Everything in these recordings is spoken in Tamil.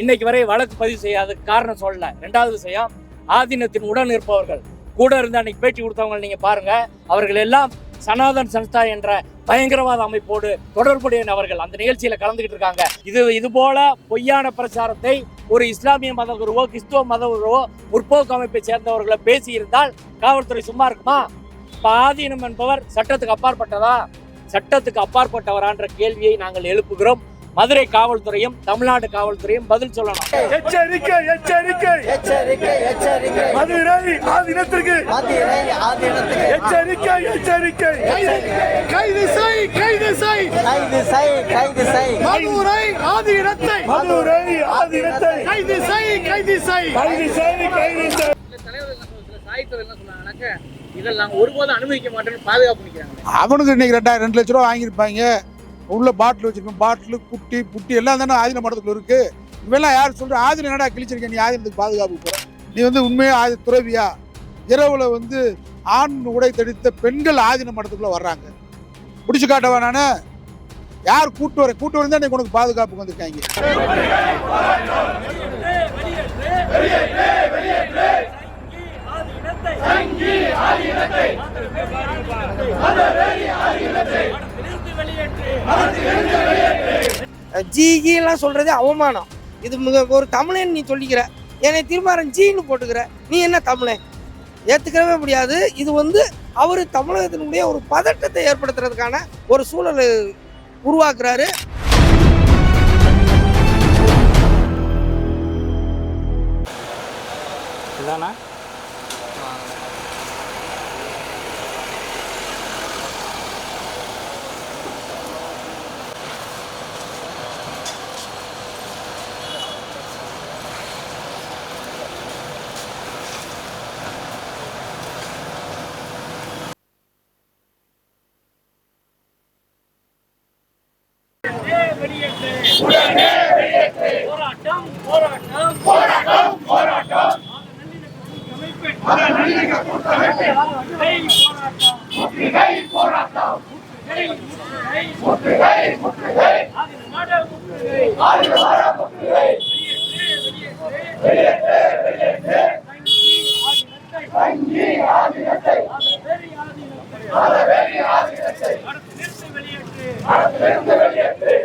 இன்னைக்கு வரை வழக்கு பதிவு செய்யாத காரணம் சொல்லல. ரெண்டாவது விஷயம் ஆதீனத்தின் உடன் இருப்பவர்கள். கூட இருந்து அன்னைக்கு பேட்டி கொடுத்தவங்க நீங்க பாருங்க. அவர்கள் எல்லாம் சனாதன் சன்ஸ்தா என்ற பயங்கரவாத அமைப்போடு தொடர்புடைய நபர்கள் அந்த நிகழ்ச்சியில கலந்துகிட்டு இருக்காங்க. இது இது போல பொய்யான பிரச்சாரத்தை ஒரு இஸ்லாமிய மதகுருவோ கிறிஸ்துவ மதகுருவோ முற்போக்கு அமைப்பை சேர்ந்தவர்களை பேசியிருந்தால் காவல்துறை சும்மா இருக்குமா? பாதீனம் என்பவர் சட்டத்துக்கு அப்பாற்பட்டதா? சட்டத்துக்கு அப்பாற்பட்டவரான்ற கேள்வியை நாங்கள் எழுப்புகிறோம். மதுரை காவல்துறையும் தமிழ்நாடு காவல்துறையும் பதில் சொல்லணும். எச்சரிக்கை எச்சரிக்கை. எச்சரிக்கை எச்சரிக்கை. மதுரை ஆதீனத்திற்கு மதுரை ஆதீனத்துக்கு எச்சரிக்கை எச்சரிக்கை. கைது செய் கைது செய் கைது செய் கைது செய் மதுரை ஆதீனத்தை மதுரை ஆதீனத்தை கைது செய் கைது செய் கைது செய் கைது செய் சாய்த்தவர் என்ன சொன்னாங்கன்னாக்க இதில் நாங்கள் ஒருபோதும் அனுமதிக்க மாட்டோம்னு பாதுகாப்பு நிற்கிறாங்க அவனுக்கு இன்னைக்கு ரெண்டாயிரம் ரெண்டு லட்ச ரூபா வாங்கியிருப்பாங்க. உள்ள பாட்டில் வச்சிருக்கோம் பாட்டில் குட்டி புட்டி எல்லாம் தானே ஆதின மடத்துக்குள்ள இருக்கு. இவெல்லாம் யார் சொல்ற? ஆதின என்னடா கிழிச்சிருக்கேன் நீ ஆதினத்துக்கு பாதுகாப்பு போற. நீ வந்து உண்மையா ஆதி துறவியா? இரவுல வந்து ஆண் உடை தடித்த பெண்கள் ஆதீன மடத்துக்குள்ள வர்றாங்க. பிடிச்சு காட்டவா நானு? யார் கூட்டு வர? கூட்டு வரந்தா இன்னைக்கு உனக்கு பாதுகாப்புக்கு வந்திருக்காங்க. ஜிகிலாம் சொல்றது அவமானம். இது மிக ஒரு தமிழன் நீ சொல்லிக்கிற. என்னை திருமாறன் ஜின்னு போட்டுக்கிற. நீ என்ன தமிழன்? ஏற்றுக்கவே முடியாது. இது வந்து அவர் தமிழகத்தினுடைய ஒரு பதட்டத்தை ஏற்படுத்துறதுக்கான ஒரு சூழலை உருவாக்குறாரு போராட்டம் போராட்டம் போராட்டம் போராட்டம் போராட்டம் முற்றுகை முற்றுகை முற்றுகை வெளியேற்று வெளியேற்று தங்கி ஆதீனத்தை மதவெறி ஆதீனத்தை நடத்திலிருந்து வெளியேற்று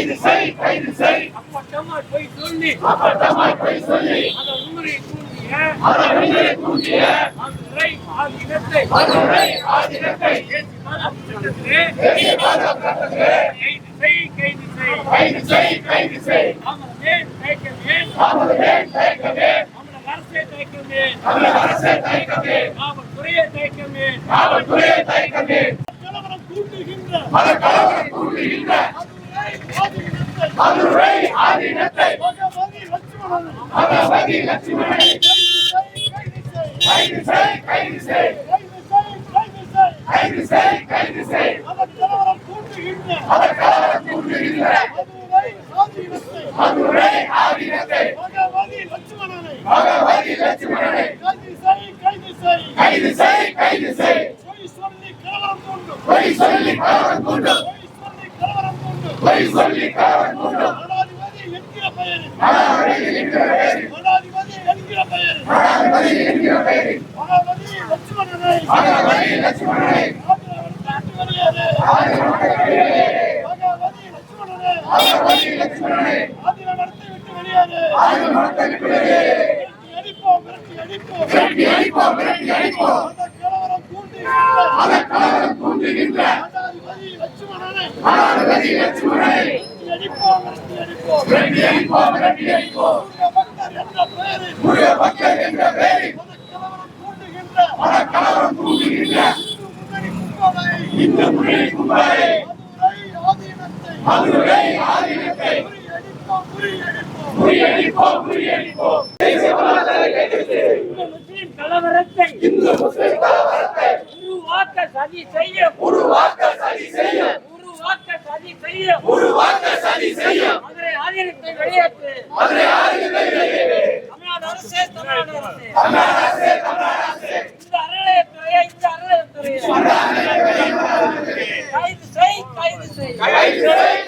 கைது செய் கைது செய் அப்பட்டமாய் போய் சொல்லி. அப்பட்டமாய் போய் சொல்லி. அதை உண்மையை தூண்டிய அதை உண்மையை தூண்டிய மதுரை ஆதீனத்தை. மதுரை ஆதீனத்தை. கைது செய் கைது செய் கைது செய் கைது செய் தயக்கமே. தாமதமே தயக்கமே. தமிழக அரசே தயக்கமே. தமிழக அரசே தயக்கமே. காவல்துறையே தயக்கமே. காவல்துறையே தயக்கமே. கலவரம் கூட்டுகின்ற. பல கலவரம் கூட்டுகின்ற மதுரை ஆதீனத்தை பகவதி லட்சுமணனை கைது செய் கைது செய் கைது செய் கைது செய் அதற்கலவரம் கூட்டுகின்ற மதுரை ஆதீனத்தை பகவதி லட்சுமணனை கைது செய் கைது செய் பொய் சொல்லி கலவரம் கொண்டு பொய் சொல்லி கலவரம் கொண்டு மனாதிபதி என்கிற பெயரில் மனாதிபதி என்கிற பெயரில் பகவதி லட்சுமணனை பகவதி லட்சுமணனை ஆயுத மரத்தை விட்டு வெளியேறு விரட்டி அடிப்போம் விரட்டி அடிப்போம் அந்த கலவரம் தூண்டுகின்ற மனாதிபதி லட்சுமணனை விரட்டி அடிப்போம் விரட்டி அடிப்போம் முருக பக்தர் என்ற பெயரில் பல கலவரம் தூண்டுகின்ற இந்த முன்னணி கும்பலை மதுரை ஆதீனத்தை முறியடிப்போம் முறியடிப்போம் முஸ்லிம் கலவரத்தை இந்து முஸ்லிம் கலவரத்தை உருவாக்க சதி செய்ய உருவாக்க சதி செய்ய உருவாக்க சதி செய்யும். மதுரை ஆதீனத்தை வெளியேற்று. மதுரை ஆதீனத்தை வெளியேற்று. தமிழ்நாடு அரசே தமிழ்நாடு அரசே. தமிழ்நாடு அரசே தமிழ்நாடு அரசே. இந்த அறநிலையத்துறையை இந்த அறநிலையத்துறையை. கைது செய் கைது செய். கைது செய்.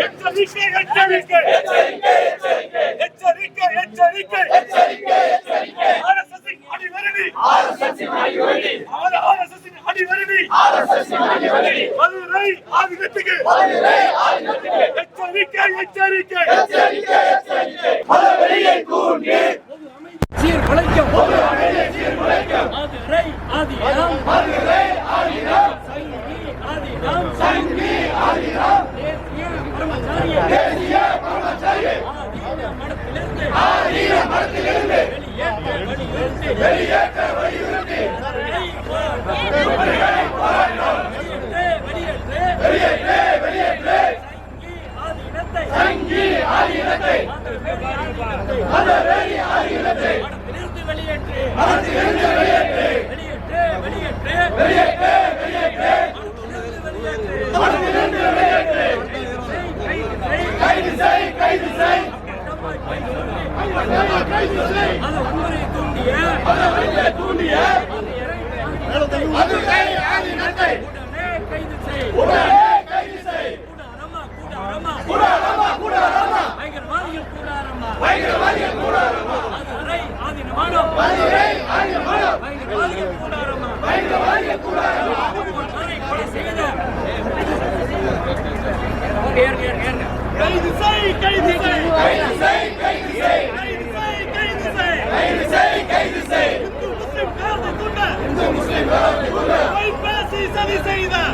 எச்சரிக்கை எச்சரிக்கை. எச்சரிக்கை எச்சரிக்கை ஆர்எஸ்எஸ்ஸின் அடிவரணி ஆர்எஸ்எஸ்ஸின் அடிவரணி ஆர்எஸ்எஸ்ஸின் அடிவரணி ஆர்எஸ்எஸ்ஸின் அடிவரணி மதுரை ஆதிக்கத்துக்கு மதுரை ஆதிக்கத்துக்கு எச்சரிக்கை எச்சரிக்கை தூண்டிய. அது கைது செய்.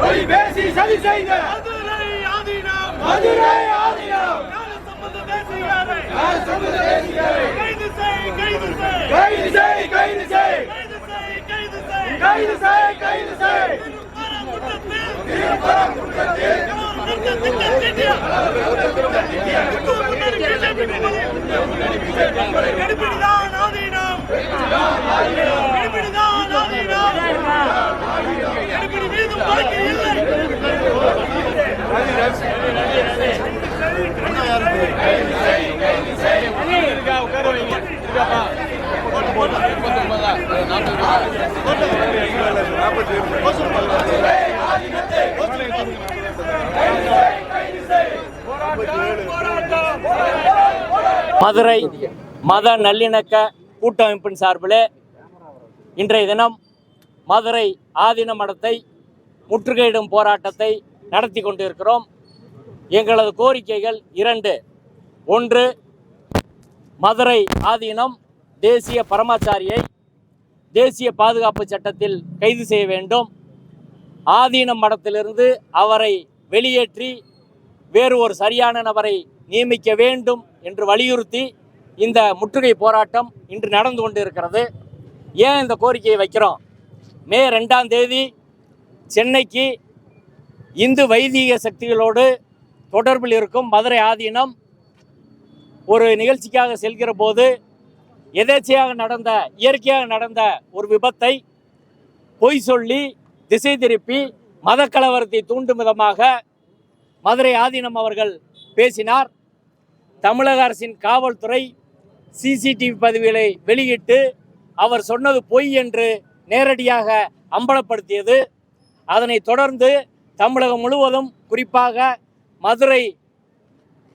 பொய் பேசி சதி செய்த மதுரை ஆதீனம் மதுரை ஆதீனம் கைது செய் கைது செய் கைது செய் கைது செய் கைது மதுரை மத நல்லிணக்க கூட்டமைப்பின் சார்பிலே இன்றைய தினம் மதுரை ஆதீன மடத்தை முற்றுகையிடும் போராட்டத்தை நடத்தி கொண்டிருக்கிறோம். எங்களது கோரிக்கைகள் இரண்டு. ஒன்று மதுரை ஆதீனம் தேசிய பரமாச்சாரியை தேசிய பாதுகாப்பு சட்டத்தில் கைது செய்ய வேண்டும். ஆதீனம் மடத்திலிருந்து அவரை வெளியேற்றி வேறு ஒரு சரியான நபரை நியமிக்க வேண்டும் என்று வலியுறுத்தி இந்த முற்றுகை போராட்டம் இன்று நடந்து கொண்டு இருக்கிறது ஏன் இந்த கோரிக்கையை வைக்கிறோம்? மே ரெண்டாம் தேதி சென்னைக்கு இந்து வைதிக சக்திகளோடு தொடர்பில் இருக்கும் மதுரை ஆதீனம் ஒரு நிகழ்ச்சிக்காக செல்கிற போது எதேச்சையாக நடந்த இயற்கையாக நடந்த ஒரு விபத்தை பொய் சொல்லி திசை திருப்பி மத கலவரத்தை தூண்டும் விதமாக மதுரை ஆதீனம் அவர்கள் பேசினார். தமிழக அரசின் காவல்துறை சிசிடிவி பதிவுகளை வெளியிட்டு அவர் சொன்னது பொய் என்று நேரடியாக அம்பலப்படுத்தியது. அதனைத் தொடர்ந்து தமிழகம் முழுவதும் குறிப்பாக மதுரை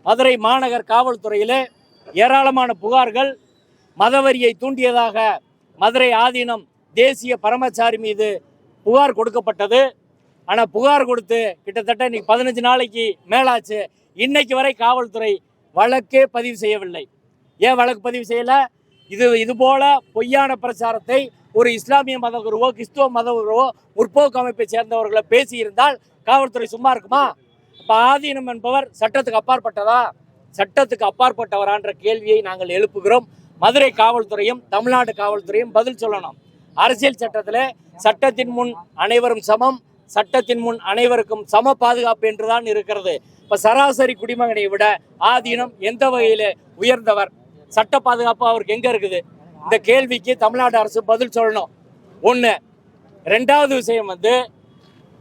மதுரை மாநகர் காவல்துறையிலே ஏராளமான புகார்கள் மதவரியை தூண்டியதாக மதுரை ஆதீனம் தேசிய பரமச்சாரி மீது புகார் கொடுக்கப்பட்டது. ஆனால் புகார் கொடுத்து கிட்டத்தட்ட இன்னைக்கு பதினஞ்சு நாளைக்கு மேலாச்சு. இன்னைக்கு வரை காவல்துறை வழக்கே பதிவு செய்யவில்லை. ஏன் வழக்கு பதிவு செய்யலை? இது இது போல பொய்யான பிரச்சாரத்தை ஒரு இஸ்லாமிய மத குருவோ கிறிஸ்துவ மத குருவோ முற்போக்கு அமைப்பை சேர்ந்தவர்களை பேசியிருந்தால் காவல்துறை சும்மா இருக்குமா? இப்போ ஆதீனம் என்பவர் சட்டத்துக்கு அப்பாற்பட்டதா? சட்டத்துக்கு அப்பாற்பட்டவரான்ற கேள்வியை நாங்கள் எழுப்புகிறோம். மதுரை காவல்துறையும் தமிழ்நாடு காவல்துறையும் பதில் சொல்லணும். அரசியல் சட்டத்தில் சட்டத்தின் முன் அனைவரும் சமம் சட்டத்தின் முன் அனைவருக்கும் சம பாதுகாப்பு என்றுதான் இருக்கிறது. இப்போ சராசரி குடிமகனை விட ஆதீனம் எந்த வகையில் உயர்ந்தவர்? சட்ட பாதுகாப்பு அவருக்கு எங்க இருக்குது? இந்த கேள்விக்கு தமிழ்நாடு அரசு பதில் சொல்லணும். ஒண்ணு ரெண்டாவது விஷயம் வந்து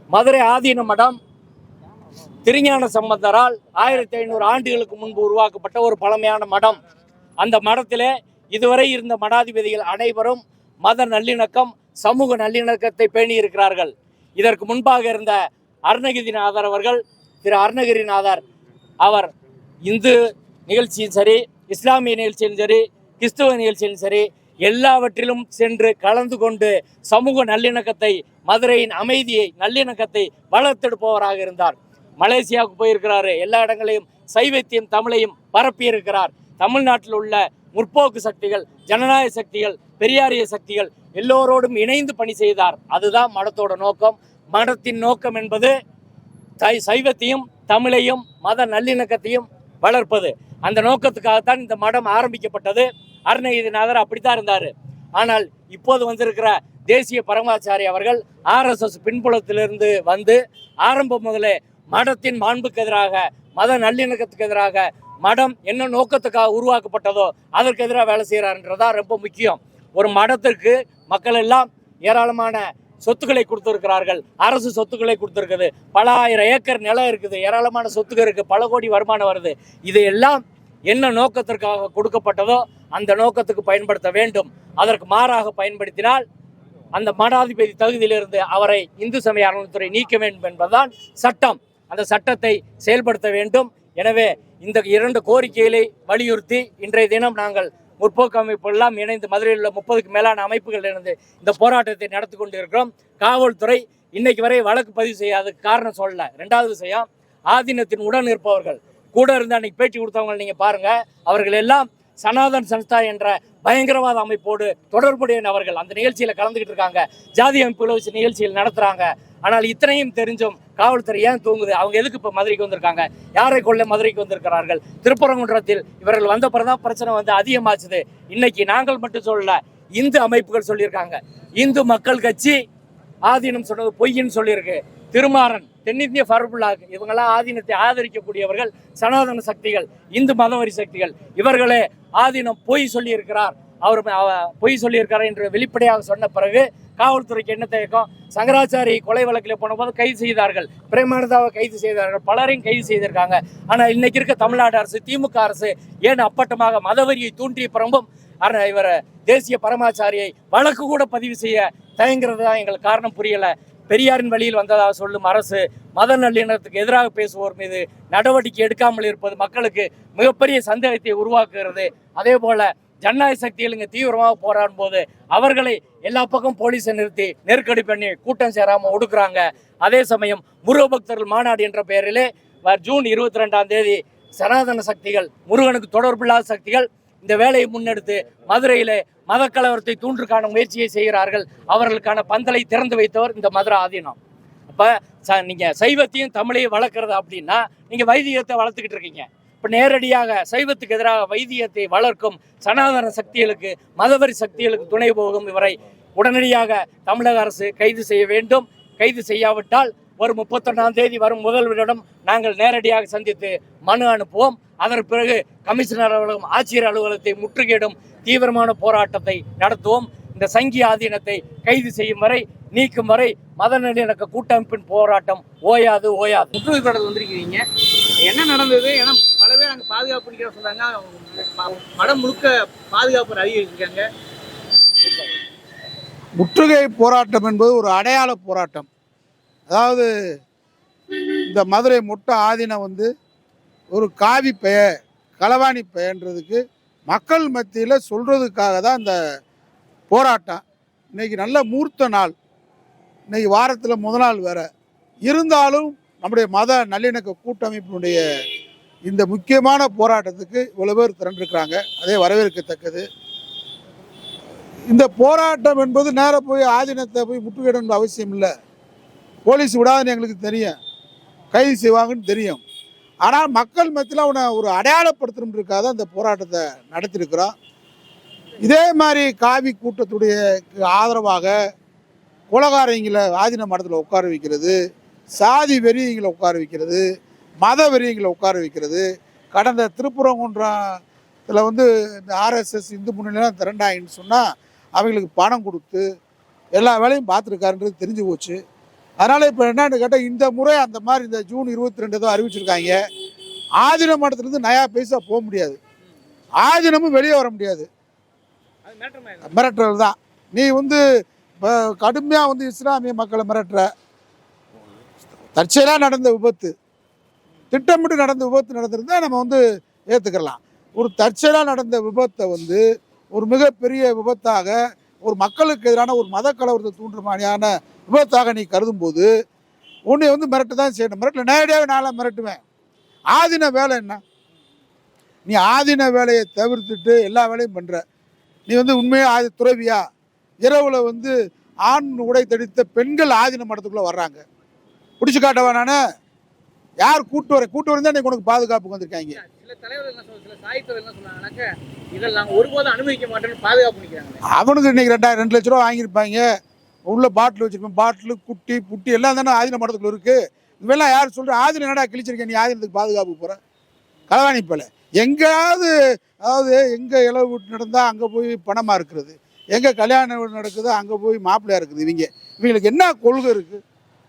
மதுரை ஆதீன மடம் திருஞான சம்பந்தரால் ஆயிரத்தி ஐநூறு ஆண்டுகளுக்கு முன்பு உருவாக்கப்பட்ட ஒரு பழமையான மடம். அந்த மடத்திலே இதுவரை இருந்த மடாதிபதிகள் அனைவரும் மத நல்லிணக்கம் சமூக நல்லிணக்கத்தை பேணி இருக்கிறார்கள் இதற்கு முன்பாக இருந்த அருணகிரிநாதர் அவர்கள் திரு அருணகிரிநாதர் அவர் இந்து நிகழ்ச்சியும் சரி இஸ்லாமிய நிகழ்ச்சியிலும் சரி கிறிஸ்துவ நிகழ்ச்சியிலும் சரி எல்லாவற்றிலும் சென்று கலந்து கொண்டு சமூக நல்லிணக்கத்தை மதுரையின் அமைதியை நல்லிணக்கத்தை வளர்த்தெடுப்பவராக இருந்தார். மலேசியாவுக்கு போயிருக்கிறாரு. எல்லா இடங்களையும் சைவத்தையும் தமிழையும் பரப்பியிருக்கிறார். தமிழ்நாட்டில் உள்ள முற்போக்கு சக்திகள் ஜனநாயக சக்திகள் பெரியாரிய சக்திகள் எல்லோரோடும் இணைந்து பணி செய்தார். அதுதான் மடத்தோட நோக்கம். மடத்தின் நோக்கம் என்பது தை சைவத்தையும் தமிழையும் மத நல்லிணக்கத்தையும் வளர்ப்பது. அந்த நோக்கத்துக்காகத்தான் இந்த மடம் ஆரம்பிக்கப்பட்டது. அருணகிரிநாதர் அப்படித்தான் இருந்தார். ஆனால் இப்போது வந்திருக்கிற தேசிய பரமாச்சாரி அவர்கள் ஆர்எஸ்எஸ் பின்புலத்திலிருந்து வந்து ஆரம்பம் முதலே மடத்தின் மாண்புக்கு எதிராக மத நல்லிணக்கத்துக்கு எதிராக மடம் என்ன நோக்கத்துக்காக உருவாக்கப்பட்டதோ அதற்கு எதிராக வேலை செய்கிறாருன்றதா ரொம்ப முக்கியம். ஒரு மடத்திற்கு மக்கள் எல்லாம் ஏராளமான சொத்துக்களை கொடுத்திருக்கிறார்கள். அரசு சொத்துக்களை கொடுத்துருக்குது. பல ஆயிரம் ஏக்கர் நிலம் இருக்குது. ஏராளமான சொத்துக்கள் இருக்குது பல கோடி வருமானம் வருது. இதையெல்லாம் என்ன நோக்கத்திற்காக கொடுக்கப்பட்டதோ அந்த நோக்கத்துக்கு பயன்படுத்த வேண்டும். அதற்கு மாறாக பயன்படுத்தினால் அந்த மடாதிபதி தகுதியிலிருந்து அவரை இந்து சமய அறநிலைத்துறை நீக்க வேண்டும் என்பதுதான் சட்டம். அந்த சட்டத்தை செயல்படுத்த வேண்டும். எனவே இந்த இரண்டு கோரிக்கைகளை வலியுறுத்தி இன்றைய தினம் நாங்கள் முற்போக்கு அமைப்பு எல்லாம் இணைந்து மதுரையில் உள்ள முப்பதுக்கு மேலான அமைப்புகள் இணைந்து இந்த போராட்டத்தை நடத்தி கொண்டு இருக்கிறோம் காவல்துறை இன்னைக்கு வரை வழக்கு பதிவு செய்யாததுக்கு காரணம் சொல்லல. ரெண்டாவது விஷயம் ஆதீனத்தின் உடன் இருப்பவர்கள். கூட இருந்து அன்னைக்கு பேச்சு கொடுத்தவங்க நீங்க பாருங்க. அவர்கள் எல்லாம் சனாதன் சன்ஸ்தா என்ற பயங்கரவாத அமைப்போடு தொடர்புடைய நபர்கள் அந்த நிகழ்ச்சியில கலந்துக்கிட்டு இருக்காங்க. ஜாதி அமைப்புகளை வச்சு நிகழ்ச்சியில் நடத்துறாங்க. ஆனால் இத்தனையும் தெரிஞ்சும் காவல்துறை ஏன் தூங்குது? அவங்க எதுக்கு இப்போ மதுரைக்கு வந்திருக்காங்க? யாரை கொள்ள மதுரைக்கு வந்திருக்கிறார்கள்? திருப்பரங்குன்றத்தில் இவர்கள் வந்த பிறதான் பிரச்சனை வந்து அதிகமாச்சுது. இன்னைக்கு நாங்கள் மட்டும் சொல்லல இந்து அமைப்புகள் சொல்லியிருக்காங்க. இந்து மக்கள் கட்சி ஆதீனம் சொன்னது பொய்ன்னு சொல்லியிருக்கு. திருமாறன் தென்னிந்திய ஃபர்புல்லாக் இவங்கெல்லாம் ஆதீனத்தை ஆதரிக்கக்கூடியவர்கள் சனாதன சக்திகள் இந்து மதவரி சக்திகள். இவர்களே ஆதீனம் பொய் சொல்லியிருக்கிறார். அவர் பொய் சொல்லியிருக்கிறார் என்று வெளிப்படையாக சொன்ன பிறகு காவல்துறைக்கு என்ன தயக்கம் சங்கராச்சாரி கொலை வழக்கில் போனபோது கைது செய்தார்கள். பிரேமானந்தாவை கைது செய்தார்கள். பலரையும் கைது செய்திருக்காங்க. ஆனால் இன்னைக்கு இருக்க தமிழ்நாடு அரசு திமுக அரசு ஏன் அப்பட்டமாக மதவரியை தூண்டிய பிறம்பும் அர- இவர் தேசிய பரமாச்சாரியை வழக்கு கூட பதிவு செய்ய தயங்குறது தான் எங்களுக்கு காரணம். புரியலை. பெரியாரின் வழியில் வந்ததாக சொல்லும் அரசு மத நல்லிணத்துக்கு எதிராக பேசுவோர் மீது நடவடிக்கை எடுக்காமல் இருப்பது மக்களுக்கு மிகப்பெரிய சந்தேகத்தை உருவாக்குகிறது. அதே போல ஜனநாயக சக்திகள் இங்கே தீவிரமாக போராடும் போது அவர்களை எல்லா பக்கம் போலீஸை நிறுத்தி நெருக்கடி பண்ணி கூட்டம் சேராமல் ஒடுக்குறாங்க. அதே சமயம் முருக பக்தர்கள் மாநாடு என்ற பெயரிலே வ- ஜூன் இருபத்தி ரெண்டாம் தேதி சனாதன சக்திகள் முருகனுக்கு தொடர்பில்லாத சக்திகள் இந்த வேலையை முன்னெடுத்து மதுரையிலே மதக்கலவரத்தை தூண்டுக்கான முயற்சியை செய்கிறார்கள். அவர்களுக்கான பந்தலை திறந்து வைத்தவர் இந்த மதுரை ஆதீனம். அப்போ ச நீங்கள் சைவத்தையும் தமிழையும் வளர்க்குறது அப்படின்னா நீங்கள் வைதிகத்தை வளர்த்துக்கிட்டு இருக்கீங்க. நேரடியாக சைவத்துக்கு எதிராக வைத்தியத்தை வளர்க்கும் சனாதன சக்திகளுக்கு மதவரி சக்திகளுக்கு துணை போகும் இவரை உடனடியாக தமிழக அரசு கைது செய்ய வேண்டும். கைது செய்யாவிட்டால் ஒரு முப்பத்தொன்னாம் தேதி வரும் முதல்வரிடம் நாங்கள் நேரடியாக சந்தித்து மனு அனுப்புவோம். அதன் பிறகு கமிஷனர் அலுவலகம் ஆட்சியர் அலுவலகத்தை முற்றுகையிடும் தீவிரமான போராட்டத்தை நடத்துவோம். இந்த சங்கி ஆதீனத்தை கைது செய்யும் வரை நீக்கும் வரை மத நல்லிணக்க கூட்டமைப்பின் போராட்டம் ஓயாது ஓயாது. முற்றுகை வந்திருக்கிறீங்க. என்ன நடந்தது? ஏன்னா பல பேர் அங்கே பாதுகாப்பு நிற்கிற சொல்றாங்க மடம் முழுக்க பாதுகாப்பு அதிகரிச்சிருக்காங்க முற்றுகை போராட்டம் என்பது ஒரு அடையாள போராட்டம். அதாவது இந்த மதுரை மொட்டை ஆதீனம் வந்து ஒரு காவி பெய களவாணி பெயன்றதுக்கு மக்கள் மத்தியில் சொல்கிறதுக்காக தான் இந்த போராட்டம். இன்னைக்கு நல்ல மூர்த்த நாள். இன்னைக்கு வாரத்தில் முத நாள் வேற. இருந்தாலும் நம்முடைய மத நல்லிணக்க கூட்டமைப்பினுடைய இந்த முக்கியமான போராட்டத்துக்கு இவ்வளோ பேர் திரண்டிருக்கிறாங்க. அதே வரவேற்கத்தக்கது. இந்த போராட்டம் என்பது நேராக போய் ஆதீனத்தை போய் முற்றுகையிடணும் அவசியம் இல்லை. போலீஸ் விடாதுன்னு எங்களுக்கு தெரியும். கைது செய்வாங்கன்னு தெரியும். ஆனால் மக்கள் மத்தியில் அவனை ஒரு அடையாளப்படுத்தணுன்றக்காக தான் இந்த போராட்டத்தை நடத்தியிருக்கிறோம். இதே மாதிரி காவி கூட்டத்துடைய ஆதரவாக குலகாரங்களை ஆதீன மடத்தில் உட்கார வைக்கிறது. சாதி வெறியங்களை உட்கார வைக்கிறது மத வெறியங்களை உட்கார வைக்கிறது. கடந்த திருப்புறங்குன்றத்தில் வந்து இந்த ஆர்எஸ்எஸ் இந்து முன்னணிலாம் திரண்டாயின்னு சொன்னால் அவங்களுக்கு பணம் கொடுத்து எல்லா வேலையும் பார்த்துருக்காருன்றது தெரிஞ்சு போச்சு. அதனால் இப்போ என்னன்னு கேட்டால் இந்த முறை அந்த மாதிரி இந்த ஜூன் இருபத்தி ரெண்டு தான் அறிவிச்சிருக்காங்க. ஆதீன மடத்துலேருந்து நயா பைசா போக முடியாது. ஆதீனமும் வெளியே வர முடியாது. மிரட்டுறது தான் நீ வந்து இப்போ கடுமையாக வந்து இஸ்லாமிய மக்களை மிரட்டுற. தற்செயலாக நடந்த விபத்து. திட்டமிட்டு நடந்த விபத்து நடந்திருந்தா நம்ம வந்து ஏற்றுக்கலாம் ஒரு தற்செயலாக நடந்த விபத்தை வந்து ஒரு மிகப்பெரிய விபத்தாக ஒரு மக்களுக்கு எதிரான ஒரு மத கலவரத்தை தூண்டுற மாதிரியான விபத்தாக நீ கருதும் போது உன்னை வந்து மிரட்டு தான் செய்யணும். மிரட்டல நேரடியாக நான்லாம் மிரட்டுவேன். ஆதீன வேலை என்ன? நீ ஆதீன வேலையை தவிர்த்துட்டு எல்லா வேலையும் பண்ணுற நீ வந்து உண்மையாக ஆதி துறவியா? இரவில் வந்து ஆண் உடை தடித்த பெண்கள் ஆதீன மடத்துக்குள்ளே வர்றாங்க. பிடிச்சி காட்டவா நான் யார் கூட்டு வர கூட்டு வரதான் இன்னைக்கு உனக்கு பாதுகாப்புக்கு வந்திருக்காங்க. அவனுக்கு இன்னைக்கு ரெண்டாயிரம் ரெண்டு லட்ச ரூபா வாங்கியிருப்பாங்க. உள்ள பாட்டில் வச்சிருப்பேன். பாட்டில் குட்டி புட்டி எல்லாம் தானே ஆதீன மடத்துக்குள்ள இருக்கு. இதெல்லாம் யார் சொல்ற ஆதீனம் என்னடா கிழிச்சிருக்கேன் நீ ஆதீனத்துக்கு பாதுகாப்பு போற? களவாணி போல எங்கேயாவது அதாவது எங்கே இளவு வீட்டு நடந்தால் அங்கே போய் பணமாக இருக்கிறது. எங்கே கல்யாண வீடு நடக்குதோ அங்கே போய் மாப்பிள்ளையா இருக்குது இவங்க. இவங்களுக்கு என்ன கொள்கை இருக்குது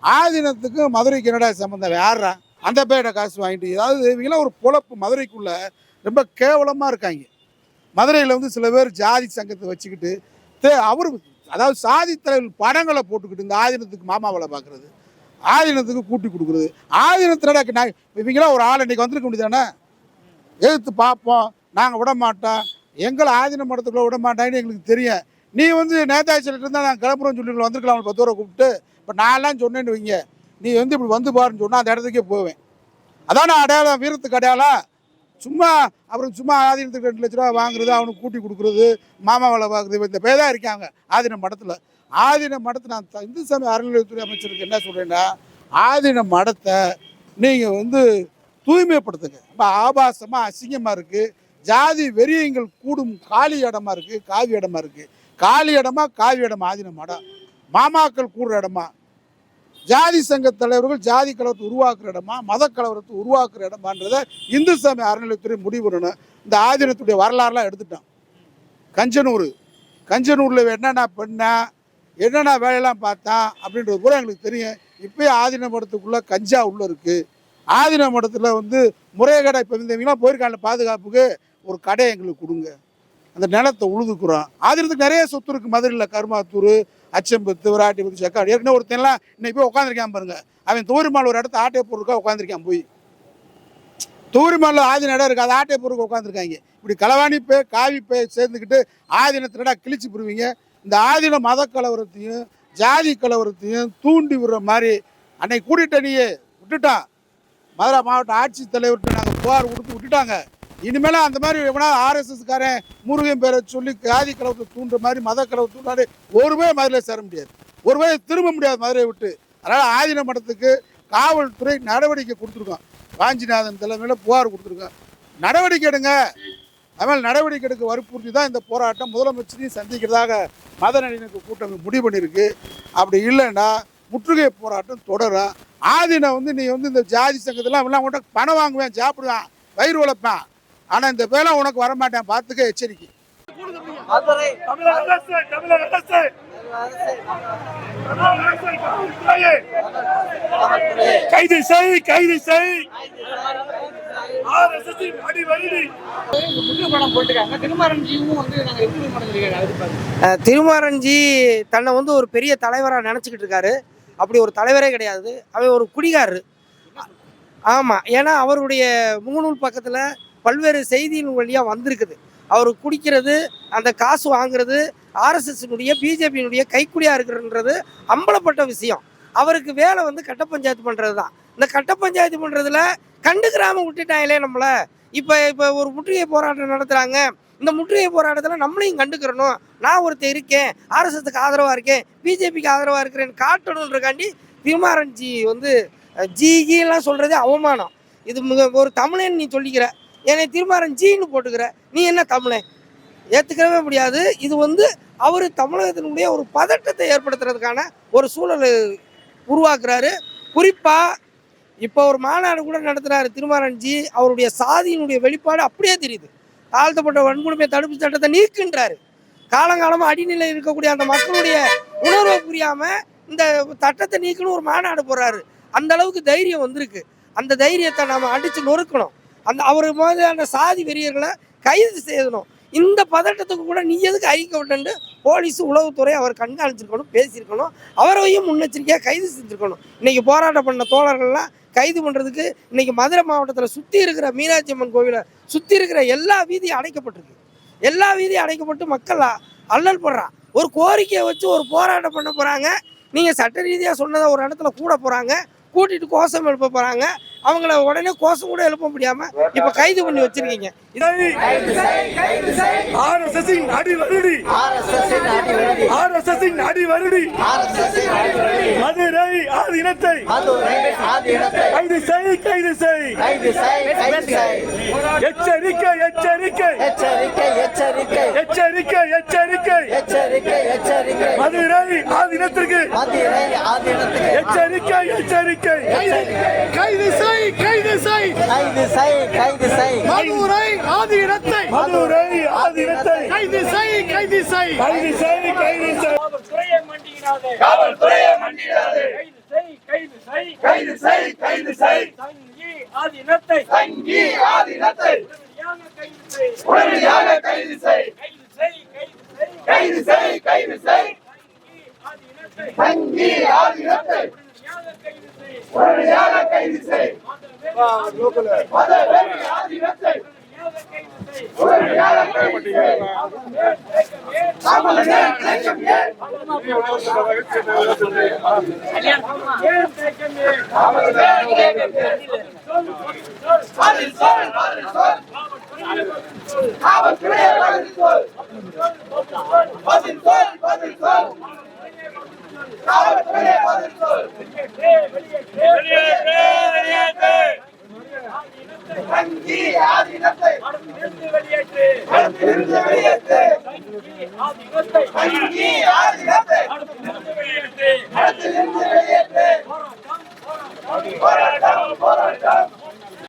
ஆதீனத்துக்கும் மதுரைக்கு என்னடா சம்மந்தம் யாரா அந்த பேர்ட காசு வாங்கிட்டு ஏதாவது இவங்களாம் ஒரு பொழப்பு மதுரைக்குள்ள ரொம்ப கேவலமாக இருக்காங்க. மதுரையில் வந்து சில பேர் ஜாதி சங்கத்தை வச்சுக்கிட்டு தே அவர் அதாவது சாதி தலைவர் படங்களை போட்டுக்கிட்டு இந்த ஆதீனத்துக்கு மாமாவளை பார்க்குறது ஆதீனத்துக்கு கூட்டி கொடுக்குறது. ஆதீனத்தினடா நான் இவங்களாம் ஒரு ஆள் இன்னைக்கு வந்திருக்க முடியுதானே எதிர்த்து பார்ப்போம். நாங்கள் விட மாட்டோம். எங்களை ஆதீனம் மடத்துக்குள்ளே விட மாட்டாங்கன்னு எங்களுக்கு தெரியும். நீ வந்து நேதாஜி சொல்லிட்டு இருந்தால் நாங்கள் கிளம்புறோம்னு சொல்லி வந்திருக்கலாம் ஒரு பத்து ரூபா கூப்பிட்டு இப்போ நான்லாம் சொன்னேன்னு வைங்க. நீ வந்து இப்படி வந்து பாருன்னு சொன்னால் அந்த இடத்துக்கே போவேன். அதான அடையாளம் வீரத்துக்கு அடையாளம் சும்மா அப்புறம் சும்மா ஆதீனத்துக்கு ரெண்டு லட்ச ரூபா வாங்குறது அவனுக்கு கூட்டி கொடுக்குறது மாமா வேலை பார்க்குறது இந்த பேர் தான் இருக்காங்க. ஆதீன மடத்தில். ஆதீன மடத்தை நான் இந்து சமய அறநிலையத்துறை அமைச்சருக்கு என்ன சொல்கிறேன்னா ஆதீன மடத்தை நீங்கள் வந்து தூய்மைப்படுத்துங்க. ரொம்ப ஆபாசமாக அசிங்கமாக இருக்குது ஜாதி வெறியங்கள் கூடும் காலி இடமா இருக்குது காவி இடமா இருக்குது காலி இடமா காவி இடமா ஆதீன மடம். மாமாக்கள் கூடுற இடமா? ஜாதி சங்க தலைவர்கள் ஜாதி கலவரத்தை உருவாக்குற இடமா? மத கலவரத்தை உருவாக்குற இடமான்றத இந்து சமய அறநிலையத்துறை முடிவு பண்ணணும். இந்த ஆதீனத்துடைய வரலாறுலாம் எடுத்துட்டோம் கஞ்சனூர். கஞ்சனூரில் என்னென்ன பண்ணா என்னென்ன வேலையெல்லாம் பார்த்தான் அப்படின்றது கூட எங்களுக்கு தெரியும். இப்போயே ஆதீன மடத்துக்குள்ளே கஞ்சா உள்ளே இருக்குது ஆதீன மடத்தில் வந்து முறைகடை இப்போ இவங்களாம் போயிருக்காங்க. பாதுகாப்புக்கு ஒரு கடை எங்களுக்கு கொடுங்க. அந்த நிலத்தை உழுதுக்குறோம். ஆதீனத்துக்கு நிறைய சொத்து இருக்குது மதுரையில் கருமாத்தூர் அச்சம்பத்து விராட்டிபுரம் செக்காடு ஏற்கனவே ஒருத்தன்லாம் இன்னைக்கு போய் உட்காந்துருக்கான் பாருங்க. அவன் தூரிமால் ஒரு இடத்த ஆட்டை பொருளுக்காக உட்காந்துருக்கான் போய். தூரிமாலில் ஆதின இடம் இருக்குது அது ஆட்டை பொருளுக்கு உட்காந்துருக்காங்க இப்படி களவாணி பே காவி சேர்ந்துக்கிட்டு ஆதீனத்தினடா கிழிச்சு போடுவீங்க. இந்த ஆதீன மத கலவரத்தையும் ஜாதி கலவரத்தையும் தூண்டி விடுற மாதிரி அன்னைக்கு கூட்டிட்ட நீயே விட்டுட்டான். மதுரை மாவட்ட ஆட்சித்தலைவர்கிட்ட நாங்கள் புகார் கொடுத்து விட்டுட்டாங்க. இனிமேல் அந்த மாதிரி எவனா ஆர்எஸ்எஸ்காரன் முருகன் பேரை சொல்லி ஜாதி கலவத்தை தூண்டுற மாதிரி மத கலவரத்தை தூண்டாடி ஒருவே மதுரையில் சேர முடியாது. ஒருவே திரும்ப முடியாது மதுரையை விட்டு. அதனால் ஆதீன மடத்துக்கு காவல்துறை நடவடிக்கை கொடுத்துருக்கோம். வாஞ்சிநாதன் தலைமையில் புகார் கொடுத்துருக்கோம். நடவடிக்கை எடுங்க. அதனால் நடவடிக்கை எடுக்க வற்புறுத்தி தான் இந்த போராட்டம் முதலமைச்சரையும் சந்திக்கிறதாக மத நல்லிணக்க கூட்டம் முடிவு பண்ணியிருக்கு. அப்படி இல்லைன்னா முற்றுகை போராட்டம் தொடரும். ஆதினை வந்து நீ வந்து இந்த ஜாதி சங்கத்தெல்லாம் எல்லாம் கூட பணம் வாங்குவேன் சாப்பிடுவேன் வயிறு உழைப்பேன் ஆனா இந்த வேலை உனக்கு வரமாட்டேன். பார்த்துக்க எச்சரிக்கை. கைது செய் கைது செய். திருமாரஞ்சி தன்னை வந்து ஒரு பெரிய தலைவராக நினச்சிக்கிட்டு இருக்காரு. அப்படி ஒரு தலைவரே கிடையாது. அவர் ஒரு குடிகாரரு. ஆமாம் ஏன்னா அவருடைய முகநூல் பக்கத்தில் பல்வேறு செய்தியின் வழியாக வந்திருக்குது. அவர் குடிக்கிறது அந்த காசு வாங்குறது ஆர்எஸ்எஸ்னுடைய பிஜேபியினுடைய கைக்குடியாக இருக்கிறன்றது அம்பலப்பட்ட விஷயம். அவருக்கு வேலை வந்து கட்ட பஞ்சாயத்து பண்ணுறது தான் இந்த கட்ட பஞ்சாயத்து பண்ணுறதுல கண்டுக்கிறாம விட்டுட்டாங்களே நம்மளை. இப்போ இப்போ ஒரு முற்றுகை போராட்டம் நடத்துகிறாங்க இந்த முற்றுகை போராட்டத்தில் நம்மளையும் கண்டுக்கிறணும். நான் ஒருத்தர் இருக்கேன் ஆர்எஸ்எஸ்க்கு ஆதரவாக இருக்கேன் பிஜேபிக்கு ஆதரவாக இருக்கிறேன்னு காட்டணுன்றக்காண்டி திருமாரன்ஜி வந்து ஜிகிலாம் சொல்கிறதே அவமானம். இது மிக ஒரு தமிழன் நீ சொல்லிக்கிற என்னை திருமாறன் ஜீன்னு போட்டுக்கிற. நீ என்ன தமிழன் ஏற்றுக்கவே முடியாது. இது வந்து அவர் தமிழகத்தினுடைய ஒரு பதட்டத்தை ஏற்படுத்துறதுக்கான ஒரு சூழலை உருவாக்குறாரு. குறிப்பாக இப்போ ஒரு மாநாடு கூட நடத்துகிறாரு திருமாரன்ஜி அவருடைய சாதியினுடைய வெளிப்பாடு அப்படியே தெரியுது. தாழ்த்தப்பட்ட வன்கொடுமை தடுப்பு சட்டத்தை நீக்குன்றாரு. காலங்காலமாக அடிநிலையில் இருக்கக்கூடிய அந்த மக்களுடைய உணர்வை புரியாமல் இந்த சட்டத்தை நீக்கணும் ஒரு மாநாடு போடுறாரு. அந்த அளவுக்கு தைரியம் வந்திருக்கு. அந்த தைரியத்தை நாம் அடித்து நொறுக்கணும். அந்த அவர் மாதிரியான சாதி வெறியர்களை கைது செய்யணும். இந்த பதட்டத்துக்கு கூட நீ எதுக்கு அறிக்கை விட்டு போலீஸ் உளவுத்துறை அவர் கண்காணிச்சிருக்கணும் பேசியிருக்கணும். அவரையும் முன்னெச்சரிக்கையாக கைது செஞ்சுருக்கணும். இன்றைக்கி போராட்டம் பண்ண தோழர்கள்லாம் கைது பண்ணுறதுக்கு இன்றைக்கி மதுரை மாவட்டத்தில் சுற்றி இருக்கிற மீனாட்சி அம்மன் கோவிலை சுற்றி இருக்கிற எல்லா வீதியும் அடைக்கப்பட்டிருக்கு. எல்லா வீதியும் அடைக்கப்பட்டு மக்கள் அல்லல் படுறான் ஒரு கோரிக்கையை வச்சு ஒரு போராட்டம் பண்ண போகிறாங்க நீங்கள் சட்ட ரீதியாக சொன்னதை ஒரு இடத்துல கூட போகிறாங்க கூட்டிட்டு கோஷம் எழுப்ப போகிறாங்க அவங்கள உடனே கோஷம் கூட எழுப்ப முடியாமல் இப்போ கைது பண்ணி வச்சிருக்கீங்க. ஆர்எஸ்எஸ் அடி வருடி ஆர்எஸ்எஸ் அடி வருடி. ஆர்எஸ்எஸ் அடி வருடி ஆர்எஸ்எஸ் அடி வருடி. மதுரை ஆதீனத்தை மதுரை ஆதீனத்தை கைது செய் கைது செய். கைது செய் கைது செய். எச்சரிக்கை எச்சரிக்கை எச்சரிக்கை. எச்சரிக்கை. எச்சரிக்கை எச்சரிக்கை. எச்சரிக்கை எச்சரிக்கை. மதுரை ஆதீனத்திற்கு. மதுரை ஆதீனத்துக்கு எச்சரிக்கை எச்சரிக்கை. கைது செய் கைது செய் கைது செய் கைது செய் மதுரை ஆதீனத்தை. மதுரை ஆதீனத்தை. கைது செய் கைது செய் கைது செய் கைது செய் காவல்துறையை மண்டியிடாதே. காவல்துறையை மண்டியிடாதே. கைது செய் கைது செய் கைது செய் கைது செய் தங்கி ஆதீனத்தை. தங்கி ஆதீனத்தை. உடனடியாக கைது செய் கைது செய் கைது செய் தங்கி ஆதினத்தை உடனடியாக கைது செய் மத வெறி உடனடியாக கைது செய் தாமலனே கிடைக்கும்